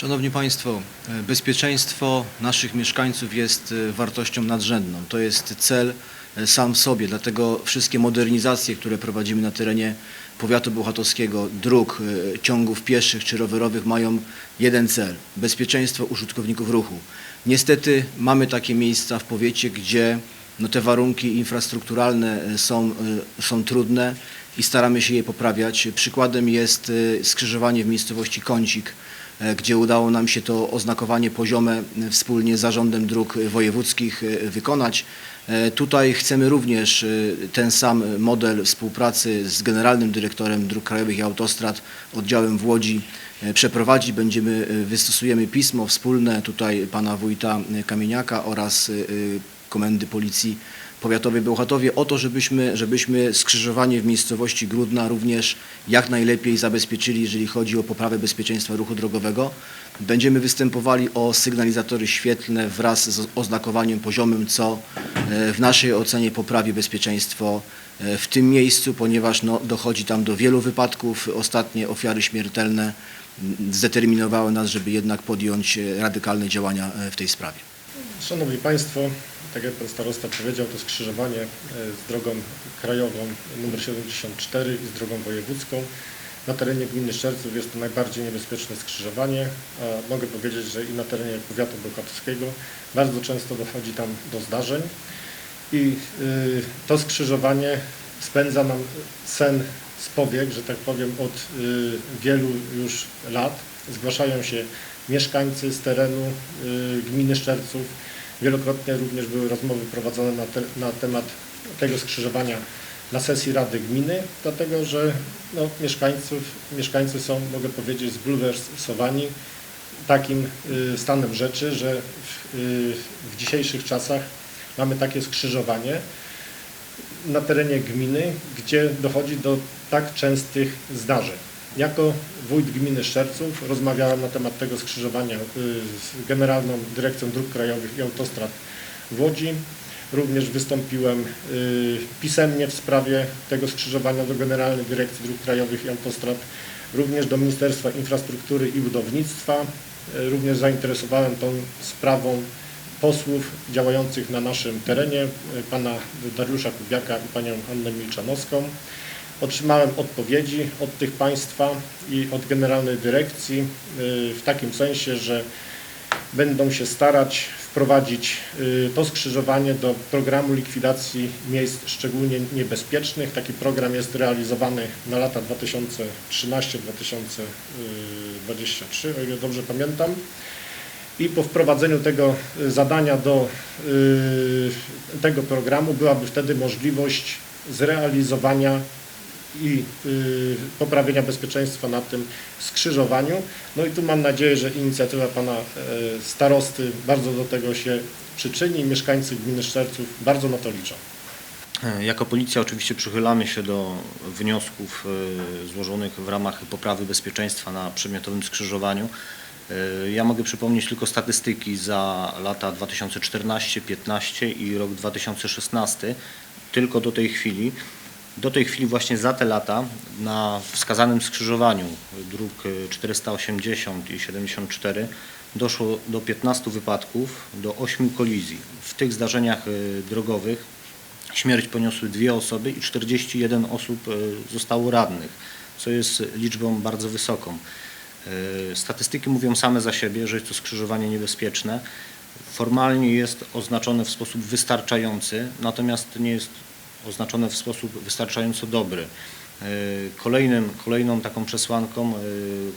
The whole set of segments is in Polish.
Szanowni Państwo, e, bezpieczeństwo naszych mieszkańców jest e, wartością nadrzędną. To jest cel e, sam w sobie, dlatego wszystkie modernizacje, które prowadzimy na terenie powiatu bełchatowskiego, dróg, ciągów pieszych czy rowerowych mają jeden cel – bezpieczeństwo użytkowników ruchu. Niestety mamy takie miejsca w powiecie, gdzie no, te warunki infrastrukturalne są, są trudne i staramy się je poprawiać. Przykładem jest skrzyżowanie w miejscowości Kącik, gdzie udało nam się to oznakowanie poziome e, wspólnie z Zarządem Dróg Wojewódzkich e, wykonać. E, Tutaj chcemy również e, ten sam model współpracy z Generalnym Dyrektorem Dróg Krajowych i Autostrad oddziałem w Łodzi e, przeprowadzić. Będziemy, e, wystosujemy pismo wspólne tutaj pana wójta e, Kamieniaka oraz e, e, Komendy Policji Powiatowej Bełchatowie o to, żebyśmy, żebyśmy skrzyżowanie w miejscowości Grudna również jak najlepiej zabezpieczyli, jeżeli chodzi o poprawę bezpieczeństwa ruchu drogowego. Będziemy występowali o sygnalizatory świetlne wraz z oznakowaniem poziomym, co e, w naszej ocenie poprawi bezpieczeństwo e, w tym miejscu, ponieważ no, dochodzi tam do wielu wypadków. Ostatnie ofiary śmiertelne m, zdeterminowały nas, żeby jednak podjąć e, radykalne działania w tej sprawie. Szanowni Państwo, tak jak Pan Starosta powiedział, to skrzyżowanie e, z drogą krajową nr 74 i z drogą wojewódzką. Na terenie gminy Szczerców jest to najbardziej niebezpieczne skrzyżowanie, mogę powiedzieć, że i na terenie powiatu bełchatowskiego bardzo często dochodzi tam do zdarzeń i y, to skrzyżowanie spędza nam sen z powiek, że tak powiem, od y, wielu już lat. Zgłaszają się mieszkańcy z terenu gminy Szczerców. Wielokrotnie również były rozmowy prowadzone na, te, na temat tego skrzyżowania na sesji Rady Gminy, dlatego że no, mieszkańców, mieszkańcy są, mogę powiedzieć, zbulwersowani takim y, stanem rzeczy, że w, y, w dzisiejszych czasach mamy takie skrzyżowanie na terenie gminy, gdzie dochodzi do tak częstych zdarzeń. Jako wójt gminy Szczerców rozmawiałem na temat tego skrzyżowania y, z Generalną Dyrekcją Dróg Krajowych i Autostrad w Łodzi. Również wystąpiłem y, pisemnie w sprawie tego skrzyżowania do Generalnej Dyrekcji Dróg Krajowych i Autostrad, również do Ministerstwa Infrastruktury i Budownictwa. Y, Również zainteresowałem tą sprawą posłów działających na naszym terenie, pana Dariusza Kubiaka i panią Annę Milczanowską. Otrzymałem odpowiedzi od tych państwa i od Generalnej Dyrekcji y, w takim sensie, że będą się starać wprowadzić y, to skrzyżowanie do programu likwidacji miejsc szczególnie niebezpiecznych. Taki program jest realizowany na lata 2013-2023, o ile dobrze pamiętam. I po wprowadzeniu tego y, zadania do y, tego programu byłaby wtedy możliwość zrealizowania i y, poprawienia bezpieczeństwa na tym skrzyżowaniu. No i tu mam nadzieję, że inicjatywa pana e, starosty bardzo do tego się przyczyni. Mieszkańcy gminy Szczerców bardzo na to liczą. Jako policja oczywiście przychylamy się do wniosków e, złożonych w ramach poprawy bezpieczeństwa na przedmiotowym skrzyżowaniu. E, Ja mogę przypomnieć tylko statystyki za lata 2014-15 i rok 2016. Tylko do tej chwili. Do tej chwili właśnie za te lata na wskazanym skrzyżowaniu dróg e, 480 i 74 doszło do 15 wypadków, do 8 kolizji. W tych zdarzeniach e, drogowych Śmierć poniosły dwie osoby i 41 osób e, zostało radnych, co jest liczbą bardzo wysoką. E, Statystyki mówią same za siebie, że jest to skrzyżowanie niebezpieczne. Formalnie jest oznaczone w sposób wystarczający, natomiast nie jest oznaczone w sposób wystarczająco dobry. E, Kolejnym, kolejną taką przesłanką, e,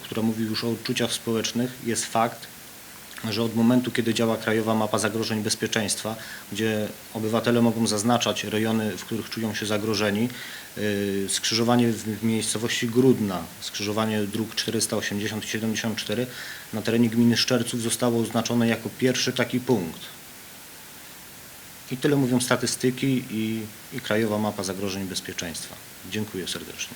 która mówi już o odczuciach społecznych, jest fakt, że od momentu, kiedy działa Krajowa Mapa Zagrożeń Bezpieczeństwa, gdzie obywatele mogą zaznaczać rejony, w których czują się zagrożeni, yy, skrzyżowanie w miejscowości Grudna, skrzyżowanie dróg 480 i 74 na terenie gminy Szczerców zostało oznaczone jako pierwszy taki punkt. I tyle mówią statystyki i, i Krajowa Mapa Zagrożeń Bezpieczeństwa. Dziękuję serdecznie.